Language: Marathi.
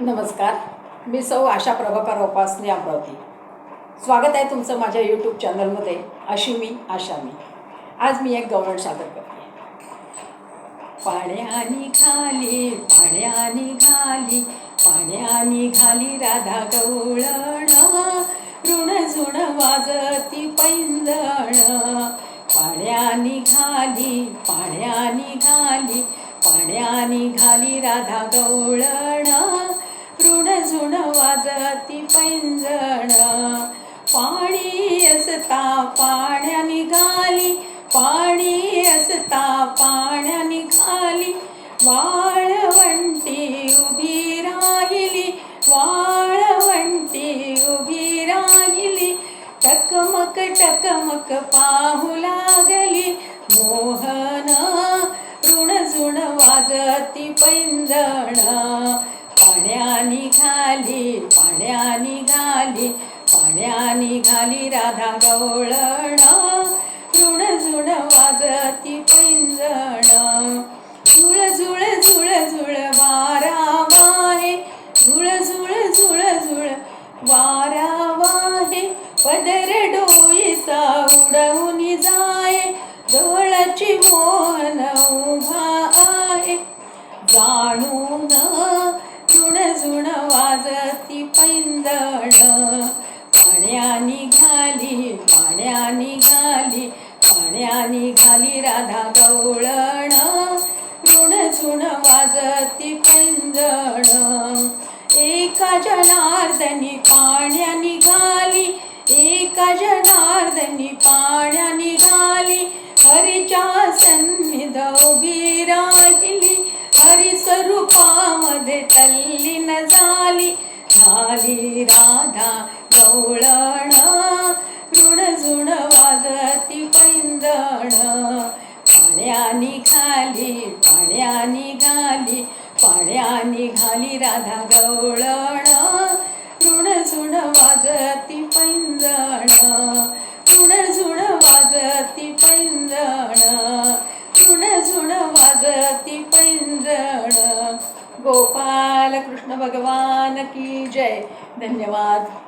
नमस्कार. मी सौ आशा प्रभाकर उपासने अमरावती. स्वागत आहे तुमचं माझ्या यूट्यूब चॅनलमध्ये अशी मी आशा मी. आज मी एक गवळण सादर करते. पाण्यानी खाली पाण्यानी खाली पाण्यानी खाली राधा गवळण ऋण झुण वाजती पैंजण. पाण्यानी खाली पाण्यानी खाली पाण्यानी घाली राधा गवळण झुण झुण वाजती पैंजण. पाणी असता पाण्या निघाली पाणी असता पाण्या निघाली वाळवंटी उभी राहिली वाळवंटी उभी राहिली. टकमक टकमक पाहू लागली. मोहन ऋण झुण वाजती पैंजण. पाण्यानी खाली पाण्यानी घाली पाण्यानी घाली राधा गवळण. झुण झुण वाजती पैंजण. झुळ झुळ झुळ झुळ वारा वाहे झुळ झुळ झुळ झुळ वारा वाहे पदर डोईचा उडवून जाय. डोळाची मोहन उभा आहे. जाणून झुण वाजती पैंजण पाण्यानी घाली पाण्यानी घाली पाण्यानी घाली राधा गवळण. ऋण झुण वाजती पैंजण एका जनार्दनी पाण्या निघाली एका जनार्दनी पाण्या निघाली हरीच्या सन्निध उभी राहिली स्वरूपामध्ये तल्लीन झाली. झाली राधा गवळण. ऋण झुण वाजती पैंदण पाण्यानी खाली पाण्यानी घाली पाण्यानी घाली राधा गवळण. ऋण झुण वाजती पैंजण. ऋण झुण वाजती पैंजण. ऋण झुण वाजती पैंजण. गोपाल कृष्ण भगवान की जय. धन्यवाद.